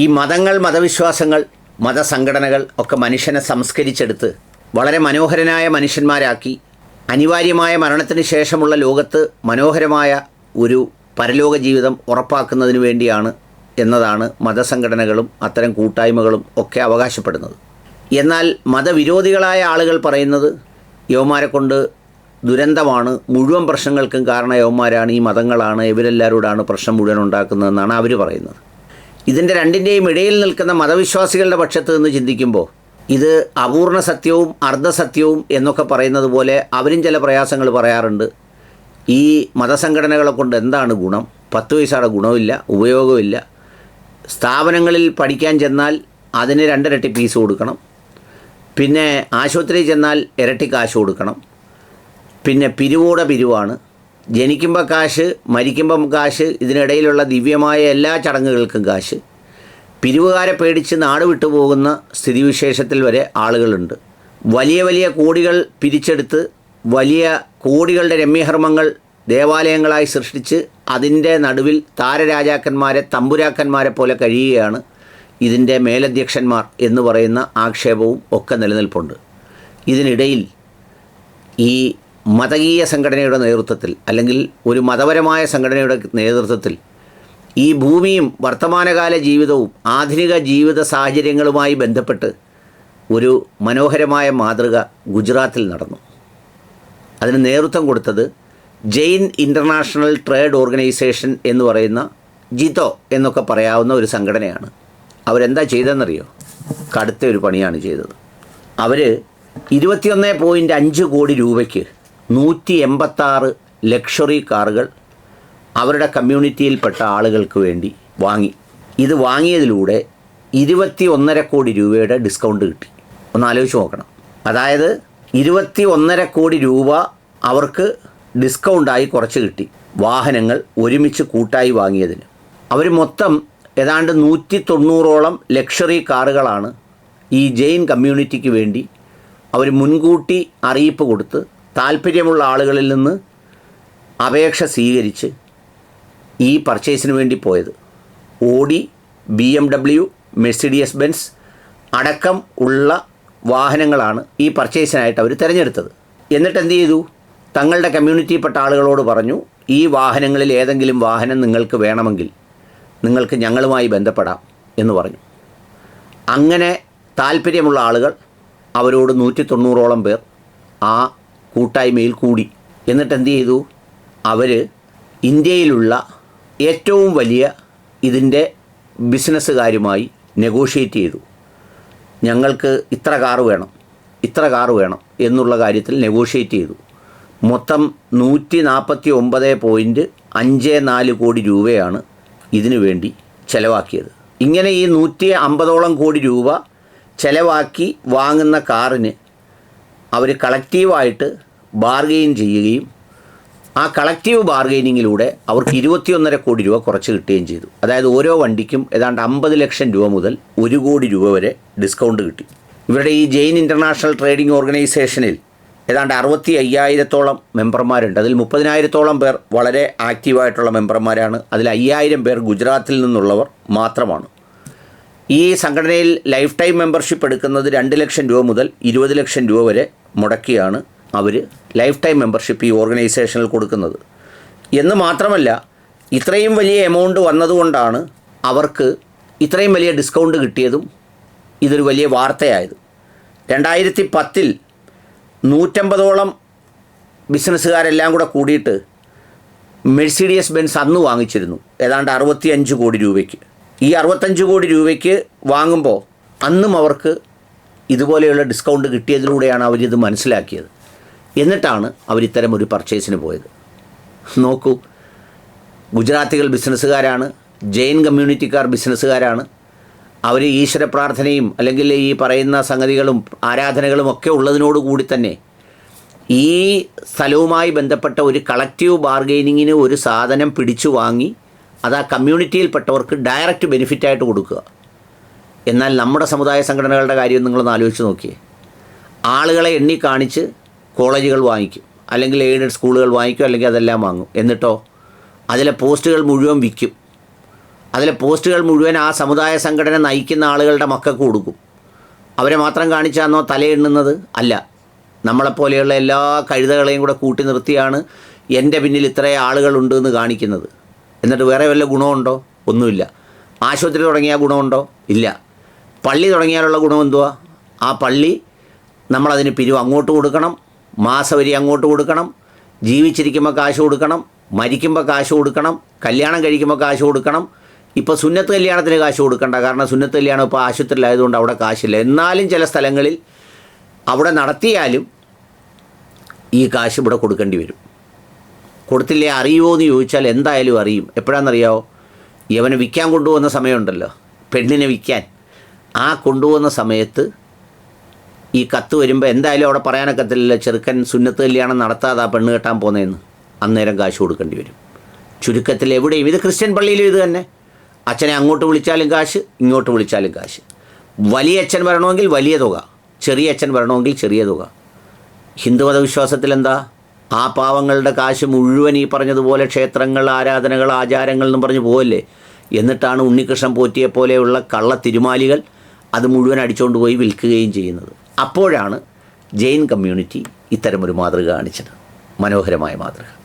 ഈ മതങ്ങൾ മതവിശ്വാസങ്ങൾ മതസംഘടനകൾ ഒക്കെ മനുഷ്യനെ സംസ്കരിച്ചെടുത്ത് വളരെ മനോഹരനായ മനുഷ്യന്മാരാക്കി അനിവാര്യമായ മരണത്തിന് ശേഷമുള്ള ലോകത്ത് മനോഹരമായ ഒരു പരലോക ജീവിതം ഉറപ്പാക്കുന്നതിന് വേണ്ടിയാണ് എന്നതാണ് മതസംഘടനകളും അത്തരം കൂട്ടായ്മകളും ഒക്കെ അവകാശപ്പെടുന്നത്. എന്നാൽ മതവിരോധികളായ ആളുകൾ പറയുന്നത് യവന്മാരെ കൊണ്ട് ദുരന്തമാണ് മുഴുവൻ പ്രശ്നങ്ങൾക്കും കാരണം യവന്മാരാണ് ഈ മതങ്ങളാണ് ഇവരെല്ലാവരോടാണ് പ്രശ്നം മുഴുവൻ ഉണ്ടാക്കുന്നതെന്നാണ് അവർ പറയുന്നത്. ഇതിന്റെ രണ്ടിന്റെയും ഇടയിൽ നിൽക്കുന്ന മതവിശ്വാസികളുടെ പക്ഷത്ത് നിന്ന് ചിന്തിക്കുമ്പോൾ ഇത് അപൂർണ സത്യവും അർദ്ധസത്യവും എന്നൊക്കെ പറയുന്നത് പോലെ അവരും ചില പ്രയാസങ്ങൾ പറയാറുണ്ട്. ഈ മതസംഘടനകളെ കൊണ്ട് എന്താണ് ഗുണം? പത്ത് പൈസയുടെ ഗുണമില്ല ഉപയോഗമില്ല സ്ഥാപനങ്ങളിൽ പഠിക്കാൻ ചെന്നാൽ അതിന് രണ്ടിരട്ടി ഫീസ് കൊടുക്കണം. പിന്നെ ആശുപത്രിയിൽ ചെന്നാൽ ഇരട്ടി കാശ് കൊടുക്കണം. പിന്നെ പിരിവൂടെ പിരിവാണ്. ജനിക്കുമ്പോൾ കാശ് മരിക്കുമ്പം കാശ് ഇതിനിടയിലുള്ള ദിവ്യമായ എല്ലാ ചടങ്ങുകൾക്കും കാശ്. പിരിവുകാരെ പേടിച്ച് നാട് വിട്ടു പോകുന്ന സ്ഥിതിവിശേഷത്തിൽ വരെ ആളുകളുണ്ട്. വലിയ വലിയ കോടികൾ പിരിച്ചെടുത്ത് വലിയ കോടികളുടെ രമ്യഹർമ്മങ്ങൾ ദേവാലയങ്ങളായി സൃഷ്ടിച്ച് അതിന്റെ നടുവിൽ താരരാജാക്കന്മാരെ തമ്പുരാക്കന്മാരെ പോലെ കഴിയുകയാണ് ഇതിന്റെ മേലധ്യക്ഷന്മാർ എന്ന് പറയുന്ന ആക്ഷേപവും ഒക്കെ നിലനിൽപ്പുണ്ട്. ഇതിനിടയിൽ ഈ മതകീയ സംഘടനയുടെ നേതൃത്വത്തിൽ അല്ലെങ്കിൽ ഒരു മതപരമായ സംഘടനയുടെ നേതൃത്വത്തിൽ ഈ ഭൂമിയും വർത്തമാനകാല ജീവിതവും ആധുനിക ജീവിത സാഹചര്യങ്ങളുമായി ബന്ധപ്പെട്ട് ഒരു മനോഹരമായ മാതൃക ഗുജറാത്തിൽ നടന്നു. അതിന് നേതൃത്വം കൊടുത്തത് ജെയിൻ ഇന്റർനാഷണൽ ട്രേഡ് ഓർഗനൈസേഷൻ എന്ന് പറയുന്ന ജിതോ എന്നൊക്കെ പറയാവുന്ന ഒരു സംഘടനയാണ്. അവരെന്താ ചെയ്തതെന്നറിയോ? കടുത്ത ഒരു പണിയാണ് ചെയ്തത്. അവർ ഇരുപത്തിയൊന്ന് പോയിന്റ് അഞ്ച് കോടി രൂപയ്ക്ക് നൂറ്റി എൺപത്താറ് ലക്ഷറി കാറുകൾ അവരുടെ കമ്മ്യൂണിറ്റിയിൽപ്പെട്ട ആളുകൾക്ക് വേണ്ടി വാങ്ങി. ഇത് വാങ്ങിയതിലൂടെ ഇരുപത്തി ഒന്നര കോടി രൂപയുടെ ഡിസ്കൗണ്ട് കിട്ടി. ഒന്ന് ആലോചിച്ച് നോക്കണം. അതായത് ഇരുപത്തി ഒന്നര കോടി രൂപ അവർക്ക് ഡിസ്കൗണ്ടായി കുറച്ച് കിട്ടി. വാഹനങ്ങൾ ഒരുമിച്ച് കൂട്ടായി വാങ്ങിയതിന്. അവർ മൊത്തം ഏതാണ്ട് നൂറ്റി തൊണ്ണൂറോളം ലക്ഷറി കാറുകളാണ് ഈ ജെയിൻ കമ്മ്യൂണിറ്റിക്ക് വേണ്ടി അവർ മുൻകൂട്ടി അറിയിപ്പ് കൊടുത്ത് താല്പര്യമുള്ള ആളുകളിൽ നിന്ന് അപേക്ഷ സ്വീകരിച്ച് ഈ പർച്ചേസിന് വേണ്ടി പോയത്. Audi B M W Mercedes Benz അടക്കം ഉള്ള വാഹനങ്ങളാണ് ഈ പർച്ചേസിനായിട്ട് അവർ തിരഞ്ഞെടുത്തത്. എന്നിട്ട് എന്ത് ചെയ്തു? തങ്ങളുടെ കമ്മ്യൂണിറ്റിയിൽപ്പെട്ട ആളുകളോട് പറഞ്ഞു ഈ വാഹനങ്ങളിൽ ഏതെങ്കിലും വാഹനം നിങ്ങൾക്ക് വേണമെങ്കിൽ നിങ്ങൾക്ക് ഞങ്ങളുമായി ബന്ധപ്പെടാം എന്ന് പറഞ്ഞു. അങ്ങനെ താല്പര്യമുള്ള ആളുകൾ അവരോട് നൂറ്റി തൊണ്ണൂറോളം പേർ ആ കൂട്ടായ്മയിൽ കൂടി. എന്നിട്ട് എന്ത് ചെയ്തു? അവർ ഇന്ത്യയിലുള്ള ഏറ്റവും വലിയ ഇതിന്റെ ബിസിനസ്സുകാരുമായി നെഗോഷിയേറ്റ് ചെയ്തു. ഞങ്ങൾക്ക് ഇത്ര കാറ് വേണം ഇത്ര കാറ് വേണം എന്നുള്ള കാര്യത്തിൽ നെഗോഷിയേറ്റ് ചെയ്തു. മൊത്തം നൂറ്റി നാൽപ്പത്തി ഒമ്പത് പോയിന്റ് അഞ്ച് നാല് കോടി രൂപയാണ് ഇതിനു വേണ്ടി ചിലവാക്കിയത്. ഇങ്ങനെ ഈ നൂറ്റി അമ്പതോളം കോടി രൂപ ചിലവാക്കി വാങ്ങുന്ന കാറിന് അവർ കളക്റ്റീവായിട്ട് ബാർഗെയിൻ ചെയ്യുകയും ആ കളക്റ്റീവ് ബാർഗെയിനിങ്ങിലൂടെ അവർക്ക് ഇരുപത്തിയൊന്നര കോടി രൂപ കുറച്ച് കിട്ടുകയും ചെയ്തു. അതായത് ഓരോ വണ്ടിക്കും ഏതാണ്ട് അമ്പത് ലക്ഷം രൂപ മുതൽ ഒരു കോടി രൂപ വരെ ഡിസ്കൗണ്ട് കിട്ടി. ഇവരുടെ ഈ ജെയിൻ ഇന്റർനാഷണൽ ട്രേഡിംഗ് ഓർഗനൈസേഷനിൽ ഏതാണ്ട് അറുപത്തി അയ്യായിരത്തോളം മെമ്പർമാരുണ്ട്. അതിൽ മുപ്പതിനായിരത്തോളം പേർ വളരെ ആക്റ്റീവായിട്ടുള്ള മെമ്പർമാരാണ്. അതിൽ അയ്യായിരം പേർ ഗുജറാത്തിൽ നിന്നുള്ളവർ മാത്രമാണ്. ഈ സംഘടനയിൽ ലൈഫ് ടൈം മെമ്പർഷിപ്പ് എടുക്കുന്നത് രണ്ട് ലക്ഷം രൂപ മുതൽ ഇരുപത് ലക്ഷം രൂപ വരെ മുടക്കിയാണ് അവർ ലൈഫ് ടൈം മെമ്പർഷിപ്പ് ഈ ഓർഗനൈസേഷനിൽ കൊടുക്കുന്നത്. എന്ന് മാത്രമല്ല ഇത്രയും വലിയ എമൗണ്ട് വന്നതുകൊണ്ടാണ് അവർക്ക് ഇത്രയും വലിയ ഡിസ്കൗണ്ട് കിട്ടിയതും ഇതൊരു വലിയ വാർത്തയായത്. രണ്ടായിരത്തി പത്തിൽ നൂറ്റമ്പതോളം ബിസിനസ്സുകാരെല്ലാം കൂടെ കൂടിയിട്ട് മെഴ്സിഡിയസ് ബെൻസ് അന്ന് വാങ്ങിച്ചിരുന്നു. ഏതാണ്ട് അറുപത്തിയഞ്ച് കോടി രൂപയ്ക്ക്. ഈ അറുപത്തഞ്ച് കോടി രൂപയ്ക്ക് വാങ്ങുമ്പോൾ അന്നും അവർക്ക് ഇതുപോലെയുള്ള ഡിസ്കൗണ്ട് കിട്ടിയതിലൂടെയാണ് അവരിത് മനസ്സിലാക്കിയത്. എന്നിട്ടാണ് അവരിത്തരം ഒരു പർച്ചേസിന് പോയത്. നോക്കൂ ഗുജറാത്തികൾ ബിസിനസ്സുകാരാണ് ജെയിൻ കമ്മ്യൂണിറ്റിക്കാർ ബിസിനസ്സുകാരാണ് അവർ ഈശ്വര പ്രാർത്ഥനയും അല്ലെങ്കിൽ ഈ പറയുന്ന സംഗതികളും ആരാധനകളും ഒക്കെ ഉള്ളതിനോട് കൂടി തന്നെ ഈ സ്ഥലവുമായി ബന്ധപ്പെട്ട ഒരു കളക്റ്റീവ് ബാർഗെയിനിങ്ങിന് ഒരു സാധനം പിടിച്ചു വാങ്ങി അത് ആ കമ്മ്യൂണിറ്റിയിൽപ്പെട്ടവർക്ക് ഡയറക്റ്റ് ബെനിഫിറ്റായിട്ട് കൊടുക്കുക. എന്നാൽ നമ്മുടെ സമുദായ സംഘടനകളുടെ കാര്യം നിങ്ങളൊന്ന് ആലോചിച്ച് നോക്കിയേ. ആളുകളെ എണ്ണി കാണിച്ച് കോളേജുകൾ വാങ്ങിക്കും. അല്ലെങ്കിൽ എയ്ഡഡ് സ്കൂളുകൾ വാങ്ങിക്കും അല്ലെങ്കിൽ അതെല്ലാം വാങ്ങും. എന്നിട്ടോ? അതിലെ പോസ്റ്റുകൾ മുഴുവൻ വിൽക്കും. അതിലെ പോസ്റ്റുകൾ മുഴുവൻ ആ സമുദായ സംഘടന നയിക്കുന്ന ആളുകളുടെ മക്കൾക്ക് കൊടുക്കും. അവരെ മാത്രം കാണിച്ചാന്നോ തലയെണ്ണുന്നത് അല്ല. നമ്മളെപ്പോലെയുള്ള എല്ലാ കഴുതകളെയും കൂടെ കൂട്ടി നിർത്തിയാണ് എന്റെ പിന്നിൽ ഇത്രയും ആളുകളുണ്ട് എന്ന് കാണിക്കുന്നത്. എന്നിട്ട് വേറെ വല്ല ഗുണമുണ്ടോ? ഒന്നുമില്ല. ആശുപത്രി തുടങ്ങിയ ഗുണമുണ്ടോ? ഇല്ല. പള്ളി തുടങ്ങിയാലുള്ള ഗുണം എന്തുവാ? ആ പള്ളി നമ്മളതിന് പിരിവ് അങ്ങോട്ട് കൊടുക്കണം മാസവരി അങ്ങോട്ട് കൊടുക്കണം ജീവിച്ചിരിക്കുമ്പോൾ കാശ് കൊടുക്കണം മരിക്കുമ്പോൾ കാശ് കൊടുക്കണം കല്യാണം കഴിക്കുമ്പോൾ കാശ് കൊടുക്കണം. ഇപ്പോൾ സുന്നത്ത് കല്യാണത്തിന് കാശ് കൊടുക്കണ്ട കാരണം സുന്നത്ത് കല്യാണം ഇപ്പോൾ ആശുപത്രിയിലായതുകൊണ്ട് അവിടെ കാശില്ല. എന്നാലും ചില സ്ഥലങ്ങളിൽ അവിടെ നടത്തിയാലും ഈ കാശ് ഇവിടെ കൊടുക്കേണ്ടി വരും. കൊടുത്തില്ലേ അറിയുമോ എന്ന് ചോദിച്ചാൽ എന്തായാലും അറിയും. എപ്പോഴാണെന്നറിയാമോ യവനെ വിൽക്കാൻ കൊണ്ടുപോകുന്ന സമയമുണ്ടല്ലോ. പെണ്ണിനെ വിൽക്കാൻ. ആ കൊണ്ടുപോകുന്ന സമയത്ത് ഈ കത്ത് വരുമ്പോൾ എന്തായാലും അവിടെ പറയാനൊക്കത്തില്ല ചെറുക്കൻ സുന്നത്ത് കല്യാണം നടത്താതെ ആ പെണ്ണ് കെട്ടാൻ പോകുന്നതെന്ന് അന്നേരം കാശ് കൊടുക്കേണ്ടി വരും. ചുരുക്കത്തിൽ എവിടെയും ഇത് ക്രിസ്ത്യൻ പള്ളിയിലും ഇത് തന്നെ. അച്ഛനെ അങ്ങോട്ട് വിളിച്ചാലും കാശ് ഇങ്ങോട്ട് വിളിച്ചാലും കാശ്. വലിയ അച്ഛൻ വരണമെങ്കിൽ വലിയ തുക ചെറിയ അച്ഛൻ വരണമെങ്കിൽ ചെറിയ തുക. ഹിന്ദുമത വിശ്വാസത്തിൽ എന്താ? ആ പാവങ്ങളുടെ കാശ് മുഴുവൻ ഈ പറഞ്ഞതുപോലെ ക്ഷേത്രങ്ങൾ ആരാധനകൾ ആചാരങ്ങൾ എന്നും പറഞ്ഞ് പോവല്ലേ? എന്നിട്ടാണ് ഉണ്ണികൃഷ്ണൻ പോറ്റിയെ പോലെയുള്ള കള്ള തിരുമാലികൾ അത് മുഴുവൻ അടിച്ചുകൊണ്ട് പോയി വിൽക്കുകയും ചെയ്യുന്നത്. അപ്പോഴാണ് ജെയിൻ കമ്മ്യൂണിറ്റി ഇത്തരമൊരു മാതൃക കാണിച്ചത്. മനോഹരമായ മാതൃക.